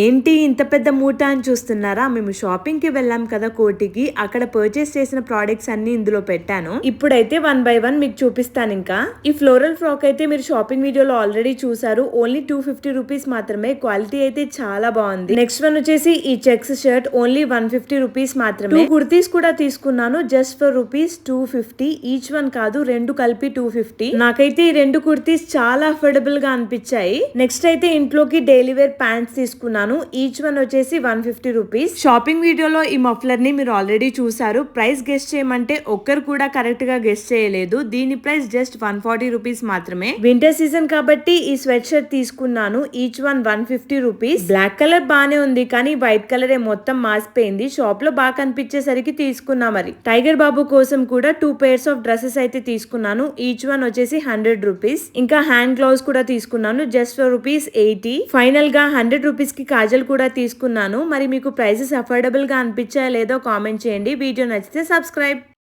ఏంటి ఇంత పెద్ద మూట అని చూస్తున్నారా? మేము షాపింగ్కి వెళ్ళాం కదా కోటికి. అక్కడ పర్చేస్ చేసిన ప్రోడక్ట్స్ అన్ని ఇందులో పెట్టాను. ఇప్పుడైతే వన్ బై వన్ మీకు చూపిస్తాను ఇంకా. ఈ ఫ్లోరల్ ఫ్రాక్ అయితే మీరు షాపింగ్ వీడియోలో ఆల్రెడీ చూసారు ఓన్లీ టూ ఫిఫ్టీ రూపీస్ మాత్రమే. క్వాలిటీ అయితే చాలా బాగుంది. నెక్స్ట్ వన్ వచ్చేసి ఈ checks shirt only one fifty rupees మాత్రమే. టూ కుర్తీస్ కూడా తీసుకున్నాను. Just for rupees two fifty each one కాదు రెండు కలిపి టూ ఫిఫ్టీ నాకైతే ఈ రెండు కుర్తీస్ చాలా అఫోర్డబుల్గా అనిపించాయి. నెక్స్ట్ అయితే ఇంట్లోకి డైలీ వేర్ ప్యాంట్స్ తీసుకున్నాను. ఈచ్ వన్ వచ్చేసి వన్ ఫిఫ్టీ రూపీస్ షాపింగ్ వీడియోలో ఈ మఫ్లర్ని మీరు ఆల్రెడీ చూసారు ప్రైస్ గెస్ట్ చేయమంటే ఒక్కరు కూడా కరెక్ట్గా గెస్ట్ చేయలేదు. దీని price just one forty rupees మాత్రమే. వింటర్ సీజన్ కాబట్టి ఈ స్వెట్ షర్ట్ తీసుకున్నాను. Each one one fifty rupees black colour బానే ఉంది కానీ వైట్ కలర్ మొత్తం మాసిపోయింది. షాప్లో బాగా కనిపించేసరికి తీసుకున్నా మరి. టైగర్ బాబు కోసం కూడా టూ పేర్స్ ఆఫ్ డ్రెస్సెస్ అయితే తీసుకున్నాను. ఈచ్ వన్ వచ్చేసి హండ్రెడ్ రూపీస్ ఇంకా హ్యాండ్ గ్లౌస్ కూడా తీసుకున్నాను. జస్ట్ ఫర్ రూపీస్ ఎయిటీ ఫైనల్గా హండ్రెడ్ రూపీస్కి కాజల్ కూడా తీసుకున్నాను. మరి మీకు ప్రైసెస్ అఫోర్డబుల్గా అనిపించా అనిపించాయా లేదో కామెంట్ చేయండి. వీడియో నచ్చితే సబ్స్క్రైబ్.